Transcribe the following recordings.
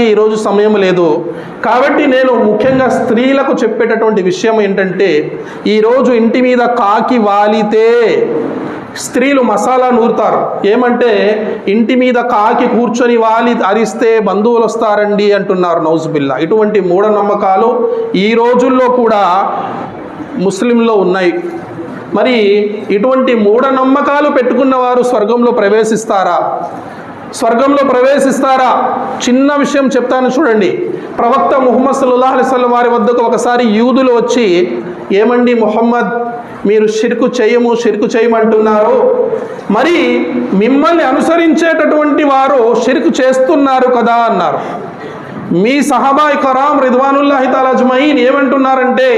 ఈరోజు సమయం లేదు. కాబట్టి నేను ముఖ్యంగా స్త్రీలకు చెప్పేటటువంటి విషయం ఏంటంటే ఈరోజు ఇంటి మీద కాకి వాలితే స్త్రీలు మసాలా నూరుతారు. ఏమంటే ఇంటి మీద కాకి కూర్చొని వాలి అరిస్తే బంధువులు వస్తారండి అంటున్నారు నౌజుబిల్లా. ఇటువంటి మూఢనమ్మకాలు ఈ రోజుల్లో కూడా ముస్లింలో ఉన్నాయి. మరి ఇటువంటి మూఢనమ్మకాలు పెట్టుకున్న వారు స్వర్గంలో ప్రవేశిస్తారా? స్వర్గంలో ప్రవేశిస్తారా? చిన్న విషయం చెప్తాను చూడండి. ప్రవక్త ముహమ్మద్ సల్లాహ్ అలిస్లం వారి వద్దకు ఒకసారి యూదులు వచ్చి ఏమండి ముహమ్మద్ మీరు షిర్కు చేయము షిర్కు చేయమంటున్నారు. మరి మిమ్మల్ని అనుసరించేటటువంటి వారు షిర్కు చేస్తున్నారు కదా అన్నారు. మీ సహబాయ్ కరాం రిద్వానుల్లాహి తాలాజ్మయీన్ ఏమంటున్నారంటే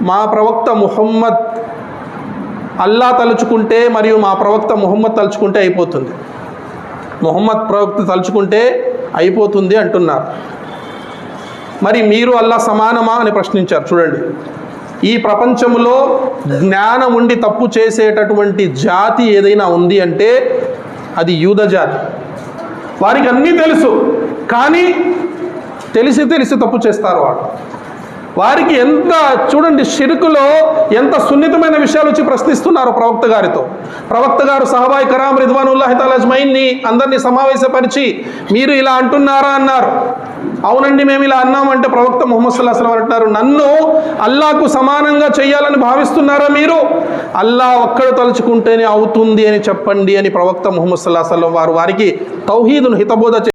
మా ప్రవక్త ముహమ్మద్ అల్లా తలుచుకుంటే మరియు మా ప్రవక్త ముహమ్మద్ తలుచుకుంటే అయిపోతుంది. మొహమ్మద్ ప్రవక్త తలుచుకుంటే అయిపోతుంది అంటున్నారు. మరి మీరు అల్లా సమానమా అని ప్రశ్నించారు. చూడండి. ఈ ప్రపంచంలో జ్ఞానం ఉండి తప్పు చేసేటటువంటి జాతి ఏదైనా ఉంది అంటే అది యూద జాతి. వారికి అన్నీ తెలుసు. కానీ తెలిసి తెలిసి తప్పు చేస్తారు వాడు వారికి ఎంత చూడండి షిరుకులో ఎంత సున్నితమైన విషయాలు వచ్చి ప్రశ్నిస్తున్నారు ప్రవక్త గారితో. ప్రవక్త గారు సహబాయి కరాం రిద్వానుల్లాహి తాలాజ్మైన్ని అందరినీ సమావేశపరిచి మీరు ఇలా అంటున్నారా? అన్నారు. అవునండి మేము ఇలా అన్నామంటే ప్రవక్త ముహమ్మద్ సుల్లా సలం అంటున్నారు. నన్ను అల్లాకు సమానంగా చేయాలని భావిస్తున్నారా మీరు? అల్లా ఒక్కడు తలుచుకుంటేనే అవుతుంది అని చెప్పండి అని ప్రవక్త ముహమ్మద్ సుల్లా సలం వారు వారికి తౌహీదును హితబోధ